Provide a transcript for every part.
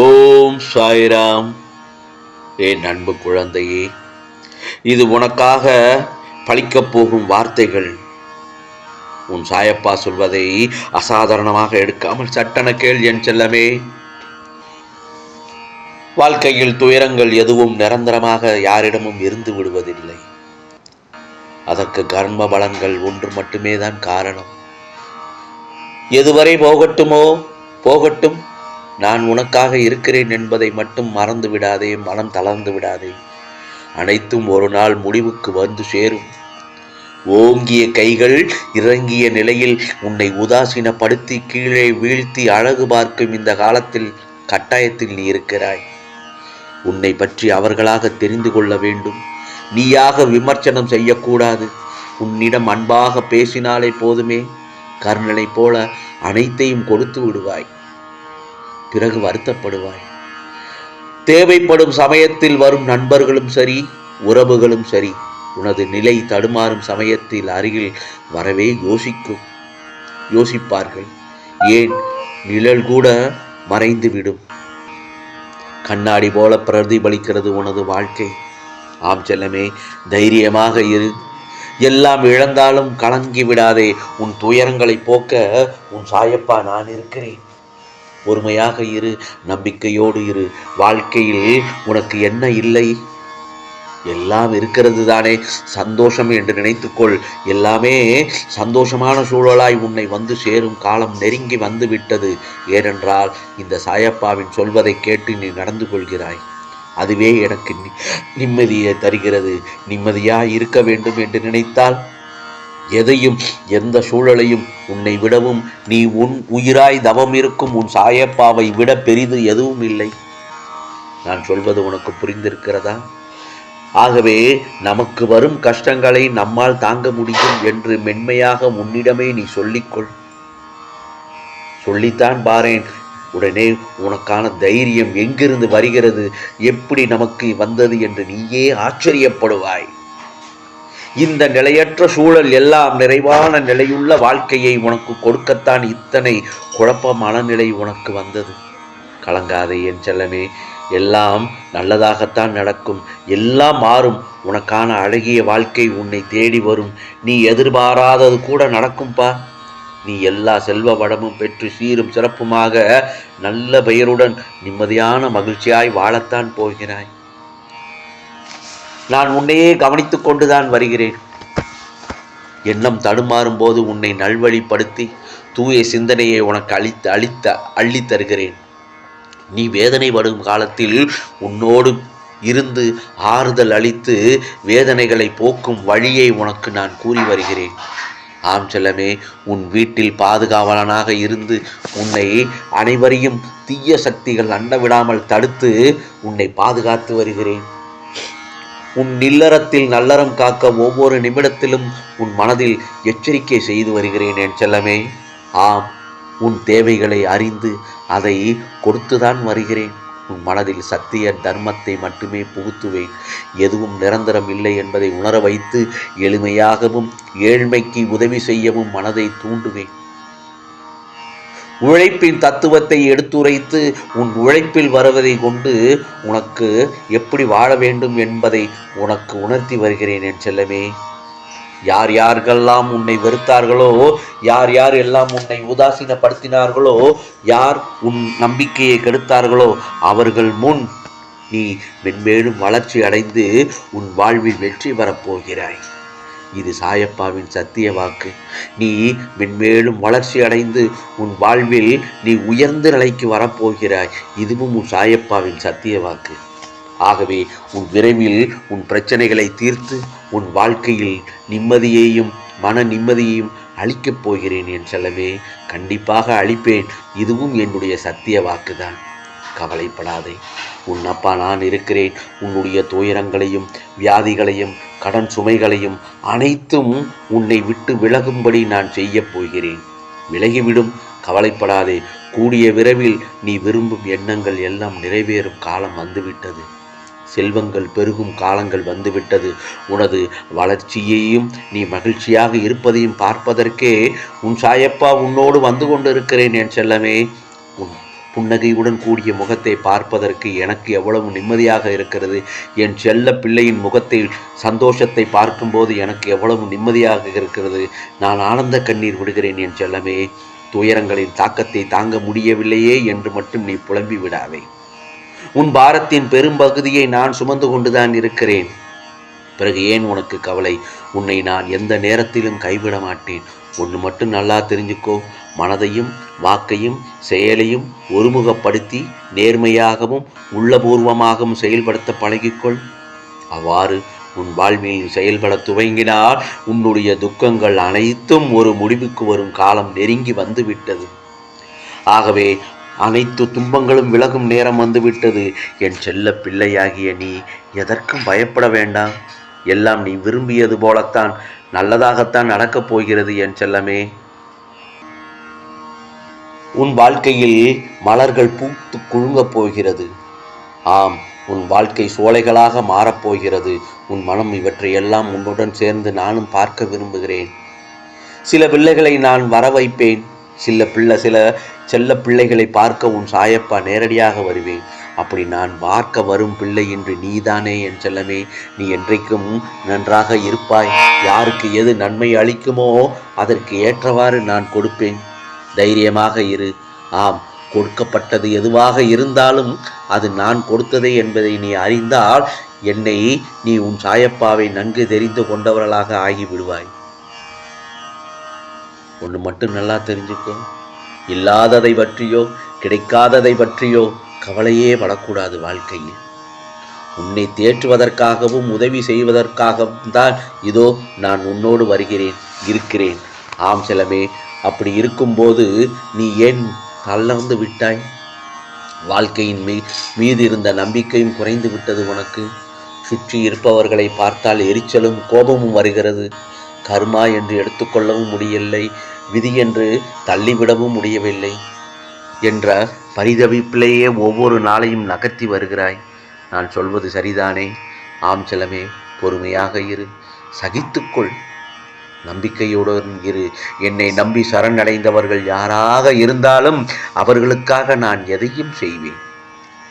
ஓம் சாய்ராம். என் அன்பு குழந்தையே இது உனக்காக பழிக்கப் போகும் வார்த்தைகள். உன் சாயப்பா சொல்வதை அசாதாரணமாக எடுக்காமல் சட்டென கேள் என் செல்லமே. வாழ்க்கையில் துயரங்கள் எதுவும் நிரந்தரமாக யாரிடமும் இருந்து விடுவதில்லை. அதற்கு கர்ம பலன்கள் ஒன்று மட்டுமே தான் காரணம். எதுவரை போகட்டுமோ போகட்டும். நான் உனக்காக இருக்கிறேன் என்பதை மட்டும் மறந்து விடாதே மனம் தளர்ந்து விடாதே. அனைத்தும் ஒரு நாள் முடிவுக்கு வந்து சேரும். ஓங்கிய கைகள் இறங்கிய நிலையில் உன்னை உதாசீனப்படுத்தி கீழே வீழ்த்தி அழகு பார்க்கும் இந்த காலத்தில் கட்டாயத்தில் நீ இருக்கிறாய். உன்னை பற்றி அவர்களாக தெரிந்து கொள்ள வேண்டும். நீயாக விமர்சனம் செய்யக்கூடாது. உன்னிடம் அன்பாக பேசினாலே போதுமே. கர்ணனை போல அனைத்தையும் கொடுத்து விடுவாய். பிறகு வருத்தப்படுவாய். தேவைப்படும் சமயத்தில் வரும் நண்பர்களும் சரி உறவுகளும் சரி உனது நிலை தடுமாறும் சமயத்தில் அருகில் வரவே யோசிக்கும். யோசிப்பார்கள். ஏன்? நிழல் கூட மறைந்துவிடும். கண்ணாடி போல பிரதிபலிக்கிறது உனது வாழ்க்கை. ஆம் செல்லமே தைரியமாக இரு. எல்லாம் இழந்தாலும் கலங்கி விடாதே உன் துயரங்களை போக்க உன் சாயப்பா நான் இருக்கிறேன். பொறுமையாக இரு நம்பிக்கையோடு இரு. வாழ்க்கையில் உனக்கு என்ன இல்லை? எல்லாம் இருக்கிறது தானே. சந்தோஷம் என்று நினைத்துக்கொள். எல்லாமே சந்தோஷமான சூழலாய் உன்னை வந்து சேரும் காலம் நெருங்கி வந்து விட்டது. ஏனென்றால் இந்த சாயப்பாவின் சொல்வதை கேட்டு நீ நடந்து கொள்கிறாய். அதுவே எனக்கு நிம்மதியை தருகிறது. நிம்மதியாக இருக்க வேண்டும் என்று நினைத்தால் எதையும் எந்த சூழலையும் உன்னை விடவும் நீ உன் உயிராய் தவம் இருக்கும் உன் சாயப்பாவை விட பெரிது எதுவும் இல்லை. நான் சொல்வது உனக்கு புரிந்திருக்கிறதா? ஆகவே நமக்கு வரும் கஷ்டங்களை நம்மால் தாங்க முடியும் என்று மென்மையாக உன்னிடமே நீ சொல்லிக்கொள். சொல்லித்தான் பாரேன். உடனே உனக்கான தைரியம் எங்கிருந்து வருகிறது? எப்படி நமக்கு வந்தது என்று நீயே ஆச்சரியப்படுவாய். இந்த நிலையற்ற சூழல் எல்லாம் நிறைவான நிலையுள்ள வாழ்க்கையை உனக்கு கொடுக்கத்தான் இத்தனை குழப்பமான நிலை உனக்கு வந்தது. கலங்காதே என் செல்லமே எல்லாம் நல்லதாகத்தான் நடக்கும் எல்லாம் மாறும். உனக்கான அழகிய வாழ்க்கை உன்னை தேடி வரும். நீ எதிர்பாராதது கூட நடக்கும்பா. நீ எல்லா செல்வ வளமும் பெற்று சீரும் சிறப்புமாக நல்ல பெயருடன் நிம்மதியான மகிழ்ச்சியாய் வாழத்தான் போகிறாய். நான் உன்னையே கவனித்துக் கொண்டுதான் வருகிறேன். எண்ணம் தடுமாறும் போது உன்னை நல்வழிப்படுத்தி தூய சிந்தனையை உனக்கு அளித்து அளித்த அள்ளி தருகிறேன். நீ வேதனை படும் காலத்தில் உன்னோடு இருந்து ஆறுதல் அளித்து வேதனைகளை போக்கும் வழியை உனக்கு நான் கூறி வருகிறேன். ஆம் செல்லமே உன் வீட்டில் பாதுகாவலனாக இருந்து உன்னை அனைவரையும் தீய சக்திகள் அண்ட விடாமல் தடுத்து உன்னை பாதுகாத்து வருகிறேன். உன் இல்லறத்தில் நல்லறம் காக்க ஒவ்வொரு நிமிடத்திலும் உன் மனதில் எச்சரிக்கை செய்து வருகிறேன் என் செல்லமே. ஆம் உன் தேவைகளை அறிந்து அதை கொடுத்துதான் வருகிறேன். உன் மனதில் சத்திய தர்மத்தை மட்டுமே புகுத்துவேன். எதுவும் நிரந்தரம் இல்லை என்பதை உணர வைத்து எளிமையாகவும் ஏழ்மைக்கு உதவி செய்யவும் மனதை தூண்டுவேன். உழைப்பின் தத்துவத்தை எடுத்துரைத்து உன் உழைப்பில் வருவதை கொண்டு உனக்கு எப்படி வாழ வேண்டும் என்பதை உனக்கு உணர்த்தி வருகிறேன் என் செல்லமே. யார் யார்கெல்லாம் உன்னை வெறுத்தார்களோ யார் யார் எல்லாம் உன்னை உதாசீனப்படுத்தினார்களோ யார் உன் நம்பிக்கையை கெடுத்தார்களோ அவர்கள் முன் நீ மென்மேலும் வளர்ச்சி அடைந்து உன் வாழ்வில் வெற்றி பெறப்போகிறாய் இது சாயப்பாவின் சத்திய வாக்கு. நீ மென்மேலும் வளர்ச்சி அடைந்து உன் வாழ்வில் நீ உயர்ந்த நிலைக்கு வரப்போகிறாய். இதுவும் உன் சாயப்பாவின் சத்திய வாக்கு. ஆகவே உன் விரைவில் உன் பிரச்சனைகளை தீர்த்து உன் வாழ்க்கையில் நிம்மதியையும் மன நிம்மதியையும் அளிக்கப் போகிறேன் என் செல்லவே கண்டிப்பாக அளிப்பேன். இதுவும் என்னுடைய சத்திய வாக்குதான். கவலைப்படாதே. உன் அப்பா நான் இருக்கிறேன். உன்னுடைய துயரங்களையும் வியாதிகளையும் கடன் சுமைகளையும் அனைத்தும் உன்னை விட்டு விலகும்படி நான் செய்யப் போகிறேன். விலகிவிடும். கவலைப்படாதே. கூடிய விரைவில் நீ விரும்பும் எண்ணங்கள் எல்லாம் நிறைவேறும் காலம் வந்துவிட்டது. செல்வங்கள் பெருகும் காலங்கள் வந்துவிட்டது. உனது வளர்ச்சியையும் நீ மகிழ்ச்சியாக இருப்பதையும் பார்ப்பதற்கே உன் சாயப்பா உன்னோடு வந்து கொண்டிருக்கிறேன் என் செல்லமே. புன்னகையுடன் கூடிய முகத்தை பார்ப்பதற்கு எனக்கு எவ்வளவு நிம்மதியாக இருக்கிறது. என் செல்ல பிள்ளையின் முகத்தை சந்தோஷத்தை பார்க்கும்போது எனக்கு எவ்வளவு நிம்மதியாக இருக்கிறது. நான் ஆனந்த கண்ணீர் விடுகிறேன் என் செல்லமே. துயரங்களின் தாக்கத்தை தாங்க முடியவில்லையே என்று மட்டும் நீ புலம்பி விடாதே. உன் பாரத்தின் பெரும்பகுதியை நான் சுமந்து கொண்டுதான் இருக்கிறேன். பிறகு ஏன் உனக்கு கவலை? உன்னை நான் எந்த நேரத்திலும் கைவிட மாட்டேன். ஒன்று மட்டும் நல்லா தெரிஞ்சுக்கோ. மனதையும் வாக்கையும் செயலையும் ஒருமுகப்படுத்தி நேர்மையாகவும் உள்ளபூர்வமாகவும் செயல்படுத்த பழகிக்கொள். அவ்வாறு உன் வாழ்வில் செயல்பட துவங்கினால் உன்னுடைய துக்கங்கள் அனைத்தும் ஒரு முடிவுக்கு வரும் காலம் நெருங்கி வந்துவிட்டது. ஆகவே அனைத்து துன்பங்களும் விலகும் நேரம் வந்துவிட்டது. என் செல்ல பிள்ளையாகிய நீ எதற்கும் பயப்பட வேண்டாம். எல்லாம் நீ விரும்பியது போலத்தான் நல்லதாகத்தான் நடக்கப் போகிறது என் செல்லமே. உன் வாழ்க்கையில் மலர்கள் பூத்து குழுங்கப் போகிறது. ஆம் உன் வாழ்க்கை சோலைகளாக மாறப்போகிறது உன் மனம் இவற்றை எல்லாம் உன்னுடன் சேர்ந்து நானும் பார்க்க விரும்புகிறேன். சில பிள்ளைகளை நான் வர வைப்பேன் சில பிள்ளை சில செல்ல பிள்ளைகளை பார்க்க உன் சாயப்பா நேரடியாக வருவேன். அப்படி நான் பார்க்க வரும் பிள்ளை என்று நீதானே என் செல்லமே. நீ என்றைக்கும் நன்றாக இருப்பாய். யாருக்கு எது நன்மை அளிக்குமோ அதற்கு ஏற்றவாறு நான் கொடுப்பேன். தைரியமாக இரு. ஆம் கொடுக்கப்பட்டது எதுவாக இருந்தாலும் அது நான் கொடுத்ததே என்பதை நீ அறிந்தால் என்னை நீ உன் சாயப்பாவை நன்கு தெரிந்து கொண்டவர்களாக ஆகிவிடுவாய். ஒன்று மட்டும் நல்லா தெரிஞ்சுக்கோ. இல்லாததை பற்றியோ கிடைக்காததை பற்றியோ கவலையே படக்கூடாது வாழ்க்கையில். உன்னை தேற்றுவதற்காகவும் உதவி செய்வதற்காகவும் தான் இதோ நான் உன்னோடு வருகிறேன் இருக்கிறேன். ஆம் செலமே அப்படி இருக்கும்போது நீ ஏன் தளர்ந்து விட்டாய்? வாழ்க்கையின் மீ மீது இருந்த நம்பிக்கையும் குறைந்து விட்டது உனக்கு. சுற்றி இருப்பவர்களை பார்த்தால் எரிச்சலும் கோபமும் வருகிறது. கர்மா என்று எடுத்துக்கொள்ளவும் முடியவில்லை. விதி என்று தள்ளிவிடவும் முடியவில்லை என்ற பரிதவிப்பிலேயே ஒவ்வொரு நாளையும் நகர்த்தி வருகிறாய். நான் சொல்வது சரிதானே? ஆம் செலமே பொறுமையாக இரு. சகித்துக்கொள். நம்பிக்கையுடன் இரு. என்னை நம்பி சரணடைந்தவர்கள் யாராக இருந்தாலும் அவர்களுக்காக நான் எதையும் செய்வேன்.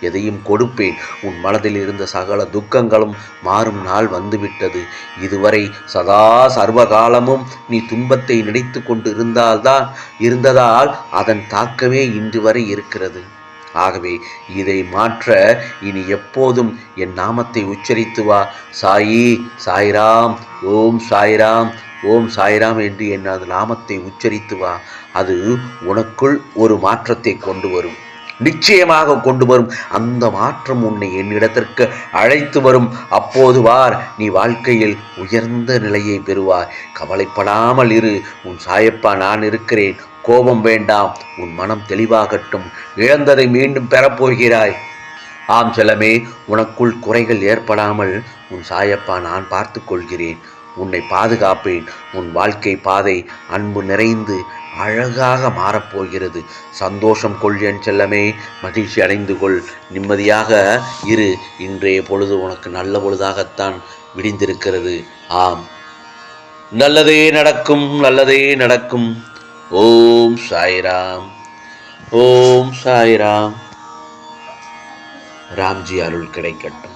எதையும் கொடுப்பேன். உன் மனதில் இருந்த சகல துக்கங்களும் மாறும் நாள் வந்துவிட்டது. இதுவரை சதா சர்வகாலமும் நீ துன்பத்தை நினைத்து கொண்டு இருந்தால்தான் இருந்ததால் அதன் தாக்கமே இன்று வரை இருக்கிறது. ஆகவே இதை மாற்ற இனி எப்போதும் என் நாமத்தை உச்சரித்து வா. சாயி சாய்ராம் ஓம் சாய்ராம். ஓம் சாய்ராம் என்று என்னது நாமத்தை உச்சரித்து வா. அது உனக்குள் ஒரு மாற்றத்தை கொண்டு வரும். நிச்சயமாக கொண்டு வரும். அந்த மாற்றம் உன்னை என்னிடத்திற்கு அழைத்து வரும். அப்போது வார் நீ வாழ்க்கையில் உயர்ந்த நிலையை பெறுவாய். கவலைப்படாமல் இரு. உன் சாயப்பா நான் இருக்கிறேன். கோபம் வேண்டாம். உன் மனம் தெளிவாகட்டும். இழந்ததை மீண்டும் பெறப்போகிறாய். ஆம் செல்லமே உனக்குள் குறைகள் ஏற்படாமல் உன் சாயப்பா நான் பார்த்து கொள்கிறேன். உன்னை பாதுகாப்பேன். உன் வாழ்க்கை பாதை அன்பு நிறைந்து அழகாக மாறப்போகிறது. சந்தோஷம் கொள் என் செல்லமே. மகிழ்ச்சி அடைந்து கொள். நிம்மதியாக இரு. இன்றைய பொழுது உனக்கு நல்ல பொழுதாகத்தான் விடிந்திருக்கிறது. ஆம். நல்லதே நடக்கும். நல்லதே நடக்கும். ஓம் சாய்ராம். ஓம் சாய்ராம். ராம்ஜி அருள் கிடைக்கட்டும்.